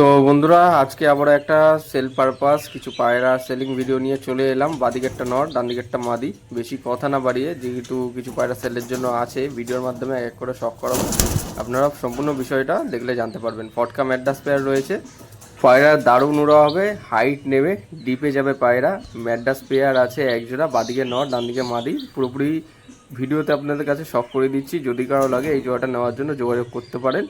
তো বন্ধুরা, আজকে আবার একটা সেল পারপাস কিছু পায়রা সেলিং ভিডিও নিয়ে চলে এলাম। বাদিকেরটা নর ডান দিকেরটা মাদি। বেশি কথা না বাড়িয়ে, যেহেতু কিছু পায়রা সেলের জন্য আছে ভিডিওর মাধ্যমে এক এক করে শখ করাবো। আপনারা সম্পূর্ণ বিষয়টা দেখলে জানতে পারবেন। ফটকা ম্যাডাস পেয়ার রয়েছে। পায়রা দারুণ উড়া হবে হাইট নেবে ডিপে যাবে পায়রা। ম্যাডাস পেয়ার আছে একজোড়া বাদিকে নর ডান দিকে মাদি। পুরোপুরি ভিডিওতে আপনাদের কাছে শখ করে দিচ্ছি, যদি কারও লাগে এই জোড়াটা নেওয়ার জন্য যোগাযোগ করতে পারেন।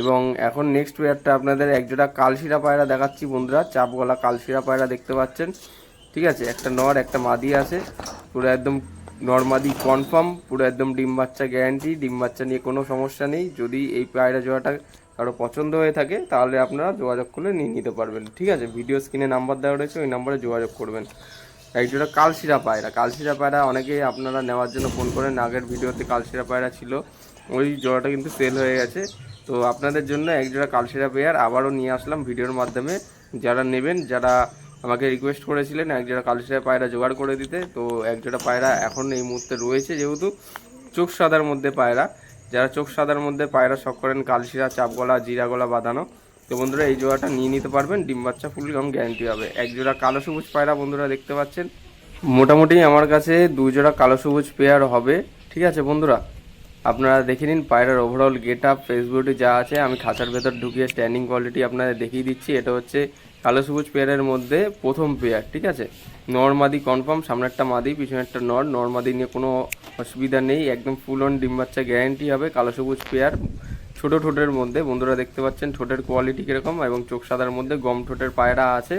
এবং এখন নেক্সট পেয়ারটা আপনাদের একজোড়া কালশিরা পায়রা দেখাচ্ছি বন্ধুরা, চাপ গলা কালশিরা পায়রা দেখতে পাচ্ছেন। ঠিক আছে, একটা নর, একটা মাদি আছে, পুরো একদম নর্মাদি কনফার্ম পুরো একদম ডিম বাচ্চা গ্যারান্টি ডিম বাচ্চা নিয়ে কোনো সমস্যা নেই। যদি এই পায়রা জোড়াটা কারও পছন্দ হয়ে থাকে, তাহলে আপনারা যোগাযোগ করলে নিয়ে নিতে পারবেন। ঠিক আছে ভিডিও স্ক্রিনে নাম্বার দেওয়া রয়েছে, ওই নাম্বারে যোগাযোগ করবেন। একজোড়া কালশিরা পায়রা। কালশিরা পায়রা অনেকেই আপনারা নেওয়ার জন্য ফোন করেন। আগের ভিডিওতে কালশিরা পায়রা ছিল। ওই জোড়াটা কিন্তু সেল হয়ে গেছে। তো আপনাদের জন্য একজোড়া কালশিরা পেয়ার আবারও নিয়ে আসলাম ভিডিওর মাধ্যমে। যারা নেবেন, যারা আমাকে রিকোয়েস্ট করেছিলেন একজোড়া কালশিরা পায়রা জোগাড় করে দিতে, তো একজোড়া পায়রা এখন এই মুহূর্তে রয়েছে যেহেতু চোখ সাদার মধ্যে পায়রা। যারা চোখ সাদার মধ্যে পায়রা শখ করেন, কালশিরা, চাপগলা জিরা গলা বাঁধানো তো বন্ধুরা, এই জোড়াটা নিয়ে নিতে পারবেন। ডিম বাচ্চা ফুল রং গ্যারান্টি হবে। এক জোড়া কালো সবুজ পায়রা বন্ধুরা দেখতে পাচ্ছেন। মোটামুটি আমার কাছে দুই জোড়া কালো সবুজ পেয়ার হবে। ঠিক আছে বন্ধুরা? আপনারা দেখে নিন পায়রার ওভারঅল গেট আপ ফেসবুকে যা আছে। আমি খাঁচার ভেতর ঢুকিয়ে স্ট্যান্ডিং কোয়ালিটি আপনাদের দেখিয়ে দিচ্ছি। এটা হচ্ছে কালো সবুজ পেয়ারের মধ্যে প্রথম পেয়ার ঠিক আছে? নর মাদি কনফার্ম সামনেরটা মাদি, পিছনেরটা নর। নর মাদি নিয়ে কোনো অসুবিধা নেই। একদম ফুল অন ডিম বাচ্চা গ্যারান্টি হবে। কালো সবুজ পেয়ার ছোট ঠোঁটের মধ্যে, বন্ধুরা দেখতে পাচ্ছেন ঠোঁটের কোয়ালিটি কীরকম এবং চোখ সাদার মধ্যে গম ঠোঁটের পায়রা আছে।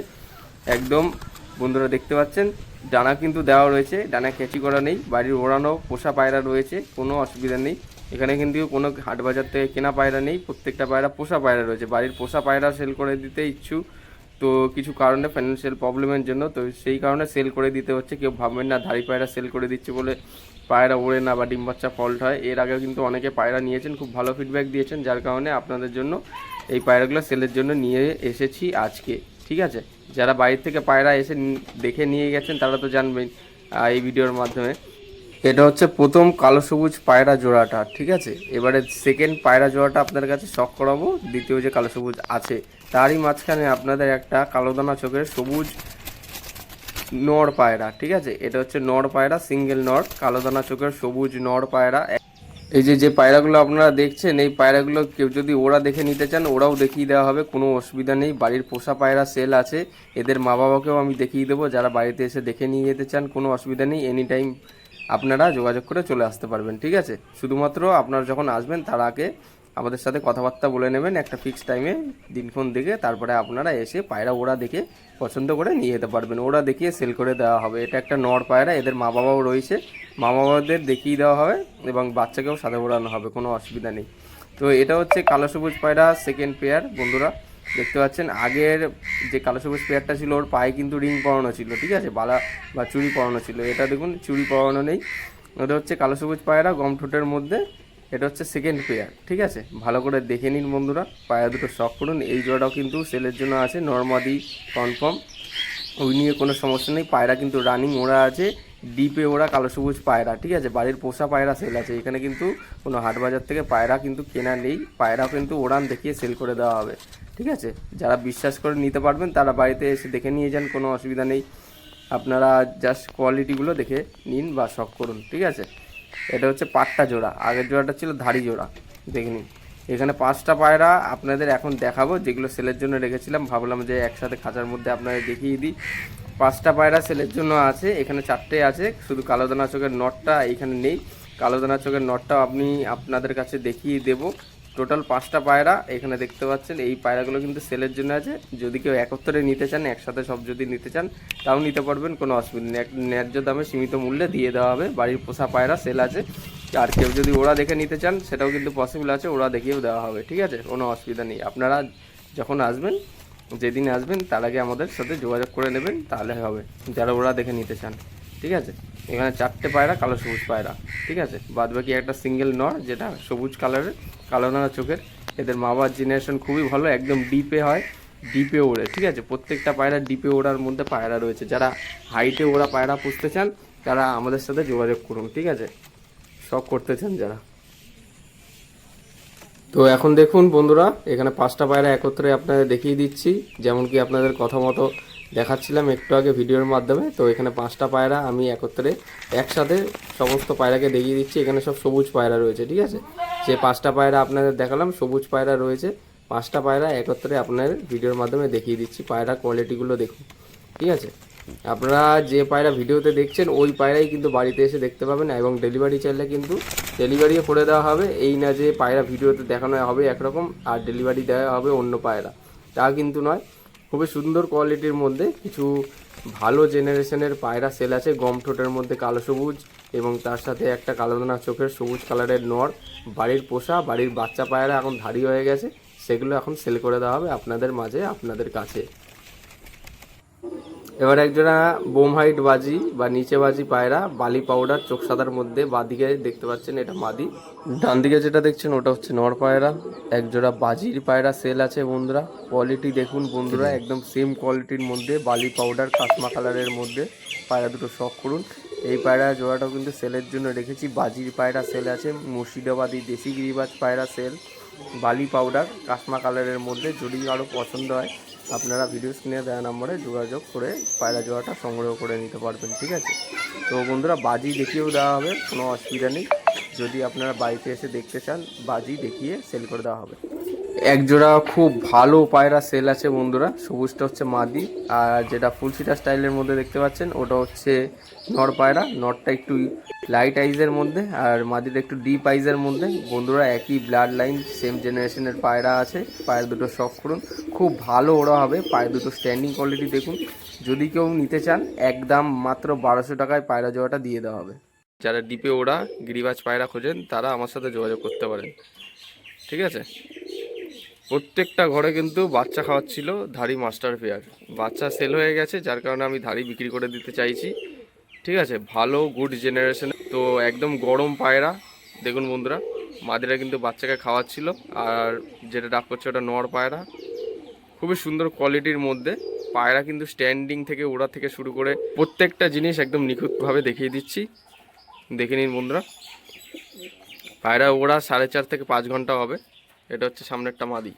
একদম, বন্ধুরা দেখতে পাচ্ছেন, ডানা কিন্তু দেওয়া রয়েছে, ডানা ক্যাচি করা নেই, বাড়ির ওড়ানো পোষা পায়রা রয়েছে, কোনো অসুবিধা নেই। এখানে কিন্তু কোনো হাট বাজার থেকে কেনা পায়রা নেই, প্রত্যেকটা পায়রা পোষা পায়রা রয়েছে। বাড়ির পোষা পায়রা সেল করে দিতে ইচ্ছুক, তো কিছু কারণে ফাইন্যান্সিয়াল প্রবলেমের জন্য, তো সেই কারণে সেল করে দিতে হচ্ছে, কেউ ভাববেন না ধাড়ি পায়রা সেল করে দিচ্ছে বলে পায়রা ওড়ে না বা ডিম বাচ্চা ফল্ট হয়, এর আগেও কিন্তু অনেকে পায়রা নিয়েছেন, খুব ভালো ফিডব্যাক দিয়েছেন, যার কারণে আপনাদের জন্য এই পায়রাগুলো সেলের জন্য নিয়ে এসেছি আজকে, ঠিক আছে? যারা বাইরে থেকে পায়রা এসে দেখে নিয়ে গেছেন, তারা তো জানবেন এই ভিডিওর মাধ্যমে। এটা হচ্ছে প্রথম কালো সবুজ পায়রা জোড়াটা, ঠিক আছে? এবারে সেকেন্ড পায়রা জোড়াটা আপনাদের কাছে শখ করাবো, দ্বিতীয় যে কালো সবুজ আছে, তারই মাঝখানে আপনাদের একটা কালো দানা চোখের সবুজ নর পায়রা, ঠিক আছে? এটা হচ্ছে নর পায়রা সিঙ্গেল নর, কালো দানা চোখের সবুজ নর পায়রা। এই যে যে পায়রাগুলো আপনারা দেখছেন, এই পায়রাগুলো কেউ যদি ওরা দেখে নিতে চান, ওরাও দেখিয়ে দেওয়া হবে, কোনো অসুবিধা নেই। বাড়ির পোষা পায়রা সেল আছে, এদের মা বাবাকেও আমি দেখিয়ে দেবো, যারা বাড়িতে এসে দেখে নিয়ে যেতে চান, কোনো অসুবিধা নেই এনি টাইম আপনারা যোগাযোগ করে চলে আসতে পারবেন, ঠিক আছে? শুধুমাত্র আপনারা যখন আসবেন, তার আগে আমাদের সাথে কথাবার্তা বলে নেবেন একটা ফিক্সড টাইমে দিনক্ষণ দেখে, তারপরে আপনারা এসে পায়রা ওরা দেখে পছন্দ করে নিয়ে যেতে পারবেন। ওরা দেখিয়ে সেল করে দেওয়া হবে। এটা একটা নর পায়রা, এদের মা বাবাও রয়েছে। মা বাবাদের দেখিয়ে দেওয়া হবে এবং বাচ্চাকেও সাথে ওড়ানো হবে, কোনো অসুবিধা নেই। তো এটা হচ্ছে কালো সবুজ পায়রা সেকেন্ড পেয়ার বন্ধুরা। দেখতে পাচ্ছেন, আগের যে কালো সবুজ পেয়ারটা ছিল, ওর পায়ে কিন্তু রিং পরানো ছিল, ঠিক আছে? বালা বা চুড়ি পরানো ছিল। এটা দেখুন, চুড়ি পরানো নেই। ওটা হচ্ছে কালো সবুজ পায়রা, গম ঠোঁটের মধ্যে। এটা হচ্ছে সেকেন্ড পেয়ার ঠিক আছে? ভালো করে দেখে নিন বন্ধুরা পায়রা দুটো শখ করুন এই জোড়াটাও কিন্তু সেলের জন্য আছে নর্মাদি কনফার্ম ওই নিয়ে কোনো সমস্যা নেই, পায়রা কিন্তু রানিং ওরা আছে ডিপে ওরা কালো সবুজ পায়রা, ঠিক আছে? বাড়ির পোষা পায়রা সেল আছে, এখানে কিন্তু কোনো হাট বাজার থেকে পায়রা কিন্তু কেনা নেই পায়রা কিন্তু ওড়ান দেখিয়ে সেল করে দেওয়া হবে, ঠিক আছে? যারা বিশ্বাস করে নিতে পারবেন, তারা বাড়িতে এসে দেখে নিয়ে যান, কোনো অসুবিধা নেই। আপনারা জাস্ট কোয়ালিটিগুলো দেখে নিন বা শখ করুন, ঠিক আছে? এটা হচ্ছে পাট্টা জোড়া। আগের জোড়াটা ছিল ধাড়ি জোড়া। দেখে নিন এখানে পাঁচটা পায়রা আপনাদের এখন দেখাবো, যেগুলো সেলের জন্য রেখেছিলাম। ভাবলাম যে একসাথে খাঁচার মধ্যে আপনাদের দেখিয়ে দিই। পাঁচটা পায়রা সেলের জন্য আছে, এখানে চারটে আছে। শুধু কালোদানা চোখের নটটা এখানে নেই। কালোদানা চোখের নটটাও আপনি আপনাদের কাছে দেখিয়ে দেবো। টোটাল পাঁচটা পায়রা এখানে দেখতে পাচ্ছেন। এই পায়রাগুলো কিন্তু সেলের জন্য আছে। যদি কেউ একত্রে নিতে চান, একসাথে সব যদি নিতে চান, তাও নিতে পারবেন, কোনো অসুবিধা নেই। ন্যায্য দামে সীমিত মূল্যে দিয়ে দেওয়া হবে। বাড়ির পোষা পায়রা সেল আছে। আর কেউ যদি ওরা দেখে নিতে চান, সেটাও কিন্তু পসিবল আছে। ওরা দেখিয়েও দেওয়া হবে, ঠিক আছে? কোনো অসুবিধা নেই। আপনারা যখন আসবেন, যেদিন আসবেন, তার আগে আমাদের সাথে যোগাযোগ করে নেবেন, তাহলে হবে। যারা ওরা দেখে নিতে চান। ঠিক আছে? এখানে চারটে পায়রা, কালো সবুজ পায়রা, ঠিক আছে? বাদ বাকি একটা সিঙ্গেল নর, যেটা সবুজ কালারের কালো নানা চোখের। এদের মা বাবার জেনারেশন খুবই ভালো, একদম ডিপে হয় ডিপে ওড়ে, ঠিক আছে? প্রত্যেকটা পায়রা ডিপে ওড়ার মধ্যে পায়রা রয়েছে। যারা হাইটে ওরা পায়রা পুষতে চান, তারা আমাদের সাথে যোগাযোগ করুন, ঠিক আছে? সব করতে চান যারা। তো এখন দেখুন বন্ধুরা, এখানে পাঁচটা পায়রা একত্রে আপনাদের দেখিয়ে দিচ্ছি। যেমন কি আপনাদের কথা মতো দেখাচ্ছিলাম একটু আগে ভিডিওর মাধ্যমে, তো এখানে পাঁচটা পায়রা আমি একত্রে একসাথে সমস্ত পায়রাকে দেখিয়ে দিচ্ছি। এখানে সব সবুজ পায়রা রয়েছে, ঠিক আছে? যে পাঁচটা পায়রা আপনাদের দেখালাম, সবুজ পায়রা রয়েছে। পাঁচটা পায়রা একত্রে আপনাদের ভিডিওর মাধ্যমে দেখিয়ে দিচ্ছি, পায়রা কোয়ালিটিগুলো দেখুন, ঠিক আছে? আপনারা যে পায়রা ভিডিওতে দেখছেন, ওই পায়রাই কিন্তু বাড়িতে এসে দেখতে পাবেন এবং ডেলিভারি চাইলে কিন্তু ডেলিভারিও করে দেওয়া হবে। এই না যে পায়রা ভিডিওতে দেখানো হবে একরকম, আর ডেলিভারি দেওয়া হবে অন্য পায়রা। তা কিন্তু নয়। খুবই সুন্দর কোয়ালিটির মধ্যে কিছু ভালো জেনারেশনের পায়রা সেল আছে। গম ঠোঁটের মধ্যে কালো সবুজ এবং তার সাথে একটা কালোদানা চোখের সবুজ কালারের নর। বাড়ির পোষা, বাড়ির বাচ্চা পায়রা এখন ধারি হয়ে গেছে। সেগুলো এখন সেল করে দেওয়া হবে আপনাদের মাঝে, আপনাদের কাছে। এবার একজোড়া বোম হাইট বাজি বা নিচে বাজি পায়রা, বালি পাউডার চোখ সাদার মধ্যে বাদিকে দেখতে পাচ্ছেন এটা মাদি। ডান দিকে যেটা দেখছেন ওটা হচ্ছে নর পায়রা। একজোড়া বাজির পায়রা সেল আছে বন্ধুরা। কোয়ালিটি দেখুন বন্ধুরা, একদম সেম কোয়ালিটির মধ্যে, বালি পাউডার কাসমা কালারের মধ্যে পায়রা দুটো শখ করুন। এই পায়রা জোড়াটাও কিন্তু সেলের জন্য রেখেছি। বাজির পায়রা সেল আছে, মুর্শিদাবাদি দেশি গিরিবাজ পায়রা সেল বালি পাউডার কাসমা কালারের মধ্যে যদি আরও পছন্দ হয় আপনারা ভিডিও স্ক্রিনে দেওয়া নম্বরে যোগাযোগ করে পায়রা জোয়াটা সংগ্রহ করে নিতে পারবেন, ঠিক আছে? তো বন্ধুরা, বাজি দেখিয়েও দেওয়া হবে, কোনো অসুবিধা নেই। যদি আপনারা বাড়িতে এসে দেখতে চান, বাজি দেখিয়ে সেল করে দেওয়া হবে। এক জোড়া খুব ভালো পায়রা সেল আছে বন্ধুরা। সবুজটা হচ্ছে মাদি। আর যেটা ফুলসিটা স্টাইলের মধ্যে দেখতে পাচ্ছেন, ওটা হচ্ছে নর পায়রা। নরটা একটু লাইট আইজের মধ্যে আর মাদিটা একটু ডিপ আইজের মধ্যে। বন্ধুরা, একই ব্লাড লাইন সেম জেনারেশনের পায়রা আছে। পায়ের দুটো শখ করুন। খুব ভালো ওরা হবে। পায়ের দুটো স্ট্যান্ডিং কোয়ালিটি দেখুন। যদি কেউ নিতে চান একদম মাত্র বারোশো টাকায় পায়রা জোড়াটা দিয়ে দেওয়া হবে। যারা ডিপে ওরা গিরিবাজ পায়রা খোঁজেন, তারা আমার সাথে যোগাযোগ করতে পারেন। ঠিক আছে? প্রত্যেকটা ঘরে কিন্তু বাচ্চা খাওয়াচ্ছিল ধাড়ি মাস্টার পেয়ার। বাচ্চা সেল হয়ে গেছে, যার কারণে আমি ধাড়ি বিক্রি করে দিতে চাইছি। ঠিক আছে, ভালো গুড জেনারেশন তো একদম গরম পায়রা। দেখুন বন্ধুরা, মাদিরা কিন্তু বাচ্চাকে খাওয়াচ্ছিল। আর যেটা ডাক করছে ওটা নর পায়রা। খুবই সুন্দর কোয়ালিটির মধ্যে। পায়রা কিন্তু স্ট্যান্ডিং থেকে ওড়া থেকে শুরু করে প্রত্যেকটা জিনিস একদম নিখুঁতভাবে দেখিয়ে দিচ্ছি। দেখে নিন বন্ধুরা, পায়রা ওড়া সাড়ে চার থেকে পাঁচ ঘণ্টা হবে। এটা হচ্ছে সামনেরটা মাদি।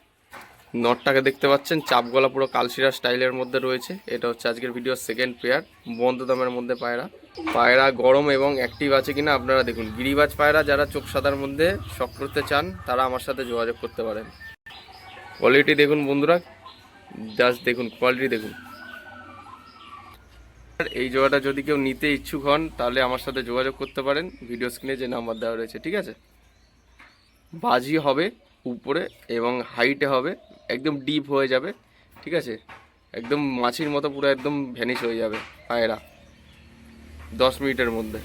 নটটাকে দেখতে পাচ্ছেন, চাপ গলা পুরো কালশিরা স্টাইলের মধ্যে রয়েছে। এটা হচ্ছে আজকের ভিডিওর সেকেন্ড পেয়ার বন্ধ দামের মধ্যে পায়রা। পায়রা গরম এবং অ্যাক্টিভ আছে কিনা আপনারা দেখুন। গিরিবাজ পায়রা যারা চোখ সাদার মধ্যে শখ করতে চান, তারা আমার সাথে যোগাযোগ করতে পারেন। কোয়ালিটি দেখুন বন্ধুরা জাস্ট দেখুন কোয়ালিটি দেখুন। এই জোড়াটা যদি কেউ নিতে ইচ্ছুক হন, তাহলে আমার সাথে যোগাযোগ করতে পারেন। ভিডিও স্ক্রিনে যে নাম্বার দেওয়া রয়েছে, ঠিক আছে? বাজি হবে। উপরে এবং হাইটে হবে, একদম ডিপ হয়ে যাবে, ঠিক আছে? একদম মাছির মতো পুরো একদম ভ্যানিশ হয়ে যাবে পায়রা, দশ মিনিটের মধ্যে।